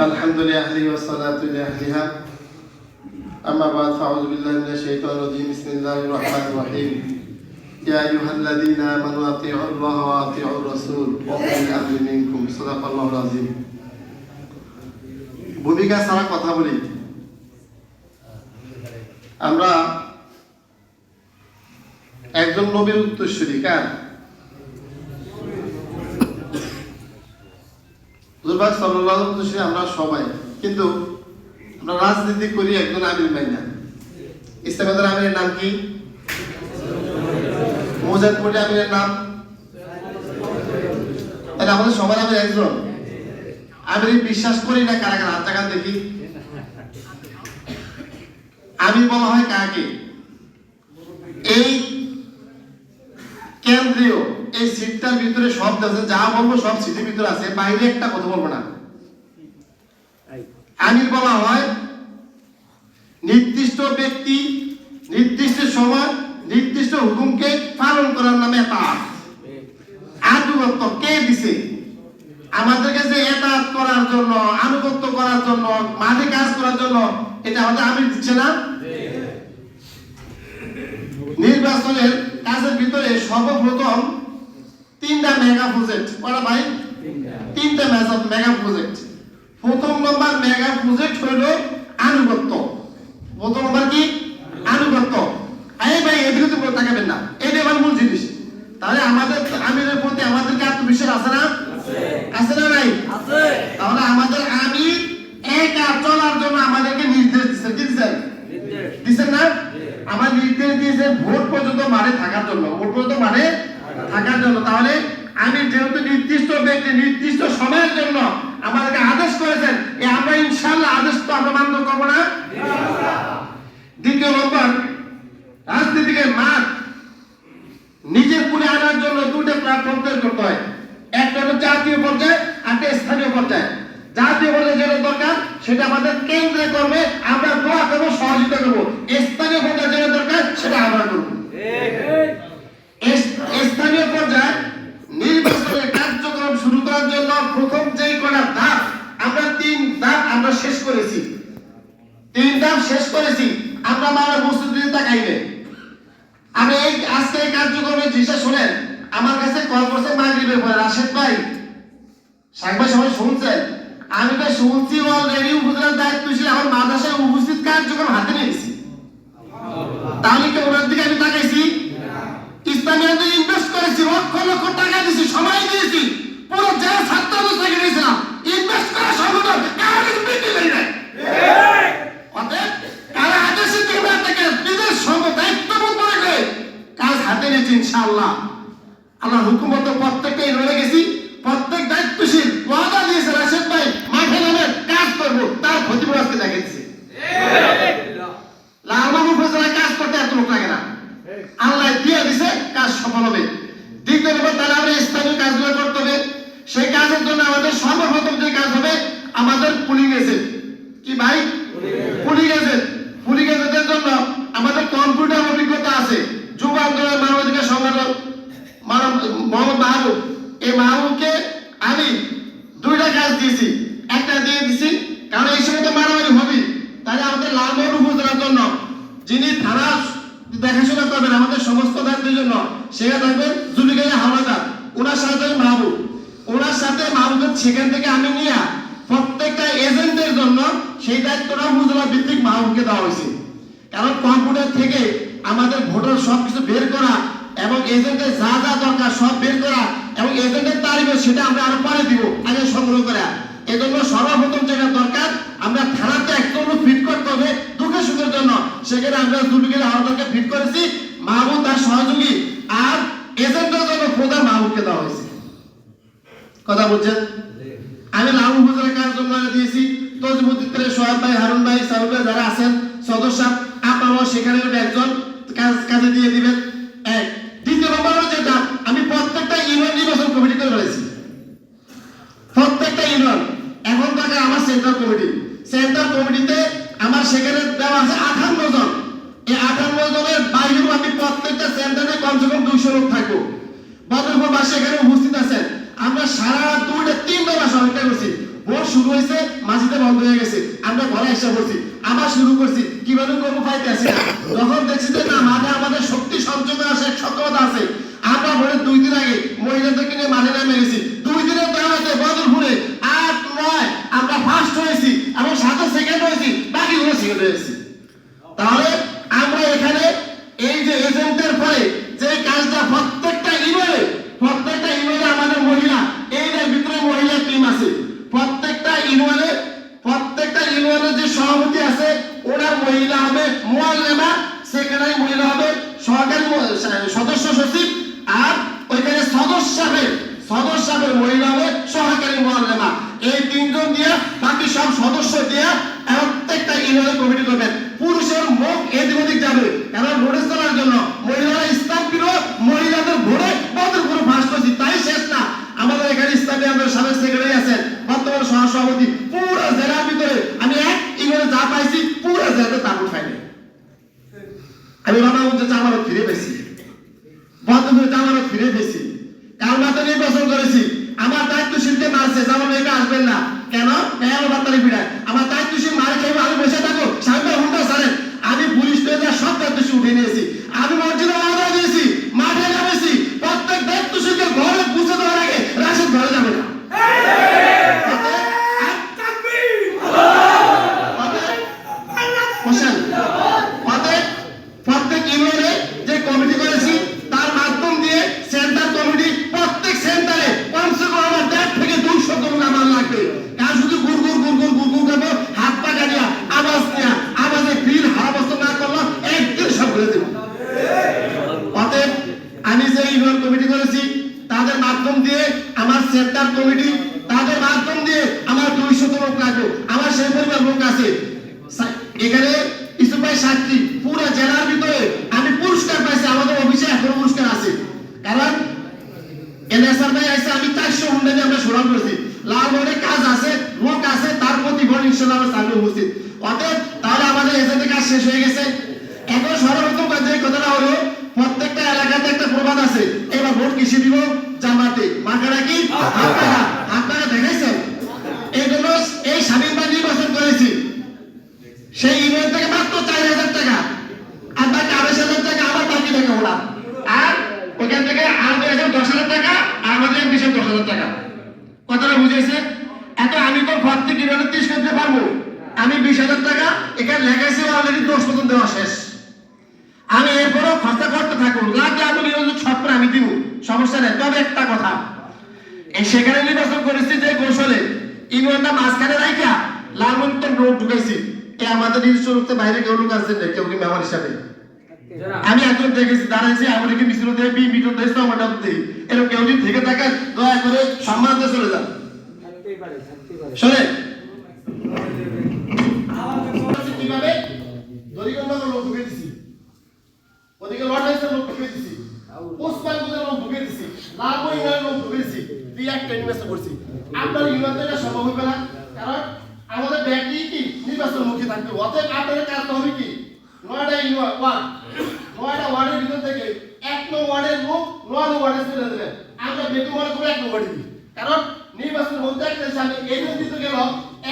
الحمد لله والصلاة لأهلها أما بعد فأعوذ بالله من الشيطان الرجيم بسم الله الرحمن الرحيم يا أيها الذين آمنوا أطيعوا الله وأطيعوا الرسول وأولي الأمر منكم صدق الله العظيم ভূমিকা ছাড়া কথা বলি আমরা একজন নবীর উত্তরসূরি কার দুর্ভাগ সাল্লাহ আমরা সবাই। কিন্তু আমরা রাজনীতি করি একজন আমির মাইনা ইসলামের আমিরের নাম কি? মোজাদ কোটি আমিরের নাম? তাহলে আমাদের সবার আমির একজন। আমি বিশ্বাস করি না কারা কারা, হাত দেখি। আমি বলা হয় কাকে? এই কেন্দ্রীয় এই সিটটার ভিতরে সব আছে যা বলব সব সিটের ভিতরে আছে বাইরে একটা কথা বলব না। আমির বলা হয় নির্দিষ্ট ব্যক্তি নির্দিষ্ট সময় নির্দিষ্ট হুকুমকে পালন করার নামে তার আনুগত্য কে দিছে? আমাদেরকে যে এতাত করার জন্য আনুগত্য করার জন্য মাঠে কাজ করার জন্য এটা আমাদের আমির দিচ্ছে না? নির্বাচনের সর্বপ্রথম তিনটা মেগা প্রজেক্ট বলা ভাই? তিনটা। মেগা প্রজেক্ট প্রথম নম্বর মেগা প্রজেক্ট হইল আনুগত্য প্রথম নম্বর কি আনুগত্য এই ভাই এদিকে তো কোনো তাকাবেন না এটা আমার মূল জিনিস তাহলে আমাদের আমিরের প্রতি আমাদেরকে আত্মবিশ্বাস আছে না আছে না নাই তাহলে আমাদের আমির একা চলার জন্য আমাদেরকে নির্দেশ দিচ্ছেন কি দিচ্ছেন দিচ্ছেন না আমার নির্দেশ দিয়েছে ভোট পর্যন্ত মাঠে থাকার জন্য ভোট পর্যন্ত মাঠে থাকার জন্য তাহলে আমি যেহেতু নির্দিষ্ট ব্যক্তি নির্দিষ্ট সময়ের জন্য আমাদেরকে আদেশ করেছেন এ আমরা আমরা করব না? দ্বিতীয় নম্বর রাজনীতিকে নিজের কুলে আনার জন্য দুটো প্ল্যাটফর্ম তৈরি করতে হয়। একটা জাতীয় পর্যায়ে একটা স্থানীয় পর্যায়ে। জাতীয় পর্যায়ে যেটা দরকার, সেটা আমাদের কেন্দ্রে করবে, আমরা দোয়া করব, সহযোগিতা করব। স্থানীয় পর্যায়ে যেটা দরকার সেটা আমরা করব এস- স্থানীয় পর্যায়ে নির্বাচনের কার্যক্রম শুরু করার জন্য প্রথম যেই কটা ধাপ আমরা তিন ধাপ আমরা শেষ করেছি তিন ধাপ শেষ করেছি আমরা মারা বস্তুর দিকে তাকাইবে আমি এই আজকে এই কার্যক্রমের জিনিসটা শুনেন আমার কাছে কল করছে মাগরিবের পরে রাশেদ ভাই সাংবাদ সবাই শুনছেন? আমি তো শুনছি অলরেডি উপজেলার দায়িত্ব ছিল আমার মাদ্রাসায় উপস্থিত কার্যক্রম হাতে নিয়েছি। তাহলে কি ওনার দিকে আমি তাকাইছি? ইনভেস্ট করেছি, লক্ষ লক্ষ টাকা দিয়েছি, সময় দিয়েছি, পুরো ছাত্র ইনভেস্ট করা সংগঠন কারও কিছু কাজ হাতে নিয়েছি আল্লাহ হুকুম মতো প্রত্যেকটাই রয়ে গেছি প্রত্যেক দায়িত্বশীল ওয়াদা দিয়েছে রাশেদ ভাই মাঠে নামে কাজ করব তার ক্ষতিপূরণ আজকে দেখেছি লালবাগ উপজেলায় কাজ করতে এত লোক লাগে না আল্লাহ দিয়ে দিছে, কাজ সফল হবে। দ্বিতীয় নম্বর তাহলে আমরা স্থানীয় কাজগুলো করতে হবে। সেই কাজের জন্য আমাদের সর্বপ্রথম যে কাজ হবে, আমাদের পুলিং এজেন্ট কি ভাই? পুলিং এজেন্ট পুলিং এজেন্টের জন্য আমাদের কম্পিউটার অভিজ্ঞতা আছে। যুব আন্দোলন, মানবাধিকার সংগঠন, মানব, মোহাম্মদ মাহবুব। এই মাহবুবকে আমি দুইটা কাজ দিয়েছি। একটা দিয়ে দিছি, কারণ এই সময় তো মারামারি হবে তাহলে আমাদের লালমোহন উপজেলার জন্য যিনি থানা দেখাশোনা করবেন, আমাদের সমস্ত দায়িত্বের জন্য সেটা থাকবেন জুলিগাই হাওলাদার, ওনার সাথে মাহবুব। ওনার সাথে মাহবুবের সেখান থেকে আমি নিয়ে প্রত্যেকটা এজেন্টের জন্য সেই দায়িত্বটা উপজেলা ভিত্তিক মাহবুবকে দেওয়া হয়েছে। কারণ কম্পিউটার থেকে আমাদের ভোটার সব কিছু বের করা এবং এজেন্টের যা যা দরকার সব বের করা এবং এজেন্টের তারিখ সেটা আমরা আরও পরে দিব, আগে সংগ্রহ করা। এজন্য সর্বপ্রথম যেটা দরকার আমরা থানাতে একদম ফিট করতে হবে দুঃখে সুখের জন্য। সেখানে আমরা দুর্নীতির আহ্বানকে ফিট করেছি। মাহবুব তার সহযোগী। আর এজেন্টের জন্য খোদা মাহবুবকে দেওয়া হয়েছে। কথা বলছেন? আমি লাল উপজেলা কাজ জন্য দিয়েছি। তজিবুদ্দিনের সোহাব ভাই হারুন ভাই সাহুল ভাই যারা আছেন সদস্য আপনারাও সেখানে একজন কাজ কাজে দিয়ে দিবেন। এক দ্বিতীয় নম্বর হলো যেটা আমি প্রত্যেকটা ইউনিয়ন নির্বাচন কমিটি করে ফেলেছি প্রত্যেকটা ইউনিয়ন এখন থাকে আমার সেন্টার কমিটি সেন্টার কমিটিতে আমার সেখানে দেওয়া আছে আঠান্ন জন। এই আঠান্ন জনের বাইরেও আমি প্রত্যেকটা সেন্টারে কমসে কম দুইশো লোক থাকব। বদরপুর এখানে উপস্থিত আছেন। আমরা সারা দুইটা, তিনটা মাস অপেক্ষা করছি। ভোট শুরু হয়েছে মাঝিতে বন্ধ হয়ে গেছে। আমরা ঘরে এসে পড়ছি। আবার শুরু করছি। কীভাবে করব পাইতে আসি না যখন দেখছি যে না মাঠে আমাদের শক্তি সঞ্চয় আছে সক্ষমতা আছে আমরা ভোটের দুই দিন আগে মহিলাদেরকে নিয়ে মাঠে নামে গেছি দুই দিনের দাঁড়াতে বদরপুরে আট নয় আমরা ফার্স্ট হয়েছি এবং সাথে সেকেন্ড হয়েছি বাকিগুলো সেকেন্ড হয়েছি তাহলে আমরা এখানে এই যে এজেন্টের পরে যে কাজটা প্রত্যেকটা ইমেলে প্রত্যেকটা ইমেলে আমাদের মহিলা এইটার ভিতরে মহিলা টিম আছে প্রত্যেকটা ইউনিয়নে প্রত্যেকটা ইউনিয়নের যে সভাপতি আছে ওরা মহিলা হবে মোয়াল্লেমা সেক্রেটারি মহিলা হবে সহকারী ম- সদস্য সচিব আর ওইখানে সদস্য হবে সদস্য হবে মহিলা হবে সহকারী মোয়াল্লেমা এই তিনজন দিয়ে বাকি সব সদস্য দিয়ে প্রত্যেকটা ইউনিয়নের কমিটি করবেন। পুরুষের মুখ এদিক ওদিক যাবে। কারণ নোটিশ করার জন্য মহিলারা ইসলাম প্রিয় মহিলাদের ভোরে বদরপুরে ফাঁস করছি। তাই শেষ না। আমাদের এখানে ইসলামী আমাদের সাবেক সেক্রেটারি আছেন, বর্তমান সহসভাপতি। পুরো জেলার ভিতরে আমি এক ইউনিয়নে যা পাইছি, পুরো জেলাতে তাবুট পাইনি। আমি বাবা বলতে জামানত ফিরে পেয়েছি। বদরপুরে জামানত ফিরে পেয়েছি কারণ তো নির্বাচন করেছি আমার দায়িত্বশীলকে মারছে যেমন এটা আসবেন না কেন মেয়াল বার্তালি পিড়ায় আমার দায়িত্বশীল মার খেয়ে আমি বসে থাকো সামনে হুন্ডা সারেন আমি পুলিশ ট্রেনে সব দায়িত্বশীল উঠে নিয়েছি আমি মসজিদে আলাদা দিয়েছি মাঠে নামেছি প্রত্যেক দায়িত্বশীলকে ঘরে বুঝে দেওয়ার আগে রাশেদ ঘরে যাবে না হোসেন অতএব প্রত্যেক ইউনিয়নে যে কমিটি করেছি তার মাধ্যম দিয়ে সেন্টার কমিটি প্রত্যেক সেন্টারে কমসে কম আমার দেড় থেকে দুইশো লোক আমার লাগবে কারণ শুধু গুড় গুড় গুড় গুড় গুড় গুড় করব হাত পা গাড়িয়া আওয়াজ নেয়া আওয়াজে ফিল হারা বস্তু না করল একদিন সব করে দেবো অতএব আমি যে ইউনিয়ন কমিটি করেছি তাদের মাধ্যম দিয়ে আমার সেন্টার কমিটি তাদের মাধ্যম দিয়ে আমার দুইশো লোক লাগবে আমার সেই পরিমাণ লোক আছে সা- এখানে ইসুফাই সাক্ষী পুরো জেলার ভিতরে আমি পুরস্কার পাইছি আমাদের অফিসে এখনও পুরস্কার আছে কারণ এনএসআর ভাই আইসে আমি চারশো হুন্ডা নিয়ে আমরা সরান করেছি লাল মোড়ে কাজ আছে লোক আছে তার প্রতি ভোট ইনশাল্লাহ আমরা সামনে উপস্থিত অতএব তাহলে আমাদের এজেন্টের কাজ শেষ হয়ে গেছে এখন সর্বপ্রথম কাজ যে কথাটা হলো প্রত্যেকটা এলাকাতে একটা প্রবাদ আছে এবার ভোট কিসে দিব জামাতে টাকা হাত টাকা এই এই স্বাধীনতা নির্বাচন করেছি। সেই ইউনিয়ন থেকে মাত্র চার হাজার টাকা। আর বাকি আড়াইশ হাজার টাকা আবার বাকি টাকা ওরা। আর ওখান থেকে আমাদের এখানে দশ হাজার টাকা, আর আমাদের বিশে দশ হাজার টাকা। কথাটা বুঝেছে? এত আমি তো ঘর থেকে ত্রিশ করতে পারব। আমি বিশ হাজার টাকা এখানে লেখাইছি অলরেডি দশ পর্যন্ত দেওয়া শেষ। আমি এরপরও খরচা করতে থাকুন লাগলে আমি নিরঞ্জন ছট আমি দিব। সমস্যা নেই। তবে একটা কথা সেখানে নির্বাচন করেছি যে কৌশলে ইমরানটা মাঝখানে রাইখা লালমন্ত্র রোগ ঢুকাইছি। এ আমাদের নিজস্ব বাইরে কেউ লোক আসছেন কেউ কি মেমার হিসাবে। আমি একজন দেখেছি দাঁড়াইছি আমার কি মিশ্র দেয় বি মিটর দেয় তো আমার দেই এরকম কেউ যদি থেকে থাকে দয়া করে সম্মান দিয়ে চলে যান। শোনেন কীভাবে দরিগন্ধ লোক ঢুকে দিছি ওদিকে লটাইসের লোক ঢুকে দিছি পুষ্পাঙ্গুদের লোক ঢুকে দিছি লাভ ইউনিয়নের লোক ঢুকে দিছি দুই একটা ইনভেস্ট করছি। আপনার ইউনিয়ন সম্ভব হবে না, কারণ আমাদের ব্যাংকই কি? নির্বাচন মুখে থাকবে। অতএব আপনাদের কাজটা হবে কি? নয়টা ওয়ার্ড। নয়টা ওয়ার্ডের ভিতর থেকে এক নং ওয়ার্ডের লোক নয় নং ওয়ার্ডে চলে দেবেন আমরা বেতন ওয়ার্ড করে এক নং ওয়ার্ডে দিই। কারণ নির্বাচনের মধ্যে একটা সামনে এই দিতে গেল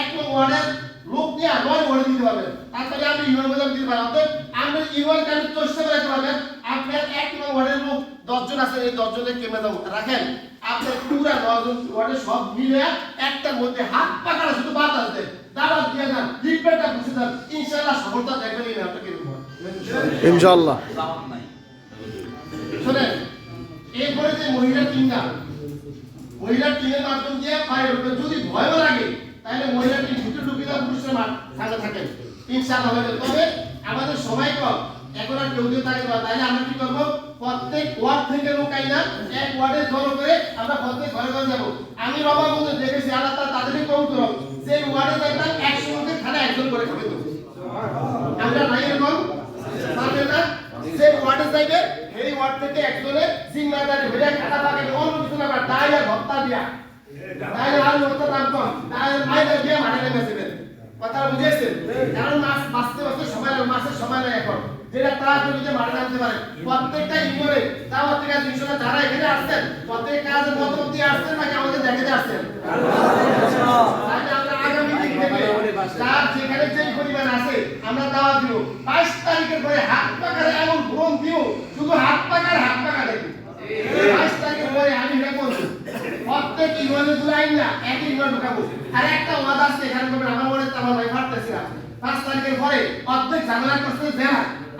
এক নং ওয়ার্ডের লোক নিয়ে নয় ওয়ার্ডে দিতে পারবেন তারপরে আপনি ইউনিয়ন বাজার দিতে পারেন অতএব আপনি ইউনিয়ন কার্ড রাখতে পারবেন। আপনার এক নং ওয়ার্ডের লোক দশজন আছে, এই দশজনের কেমে রাখেন। আপনার পুরা নজন ওয়ার্ডে সব মিলে একটার মধ্যে হাত পাকাটা শুধু বাতাস দেন। দাবাত দিয়ে দেন লিপেটা বুঝে দেন। ইনশাআল্লাহ সফলতা দেখবেন এই নাটকের কীরকম ইনশাল্লাহ শোনেন এরপরে যে মহিলা টিমটা মহিলা টিমের মাধ্যম দিয়ে বাইরে উঠবে যদি ভয়ও লাগে তাহলে মহিলা টিম দুটো ঢুকিয়ে পুরুষের মাঠ সাথে থাকেন ইনশাআল্লাহ হবে তবে আমাদের সময় কম এখন আর কেউ কেউ থাকে না তাহলে আমরা কি করব? প্রত্যেক ওয়ার্ড থেকে লোক আইনা এক ওয়ার্ডে জড়ো করে আমরা প্রত্যেক ঘরে ঘরে যাব। আমি বাবা বলতে দেখেছি, আল্লাহ তার তাদেরই কম করো যে ওয়ার্ডে যাইতাম একশো লোকের খানা একজন করে খাবে তো। আমরা নাই এরকম পারবেন না? ওয়ার্ডে যাইবে, সেই ওয়ার্ড থেকে একজনে জিম্মাদারি হয়ে পাকে অন্য কিছু না ডাইলে ভত্তা দিয়া। আর ভত্তা দাম কম যাবেন কথা বুঝেছেন কারণ মাছ বাঁচতে বাঁচতে সময় মাছের সময় নেই এখন। যেটা তাড়াতাড়িতে মাঠে নামতে পারে। প্রত্যেকটা ইউনিয়নে দাওয়াত থেকে দুইশো যারা এখানে আসছেন, প্রত্যেক কাজের মতামত দিয়ে আসছেন নাকি আমাদের দেখাতে আসছেন? আমরা শুধু আমি না আছে আমার মনে আমার ভাই ফাটতেছিলাম পাঁচ তারিখের পরে অর্ধেক ঝামেলা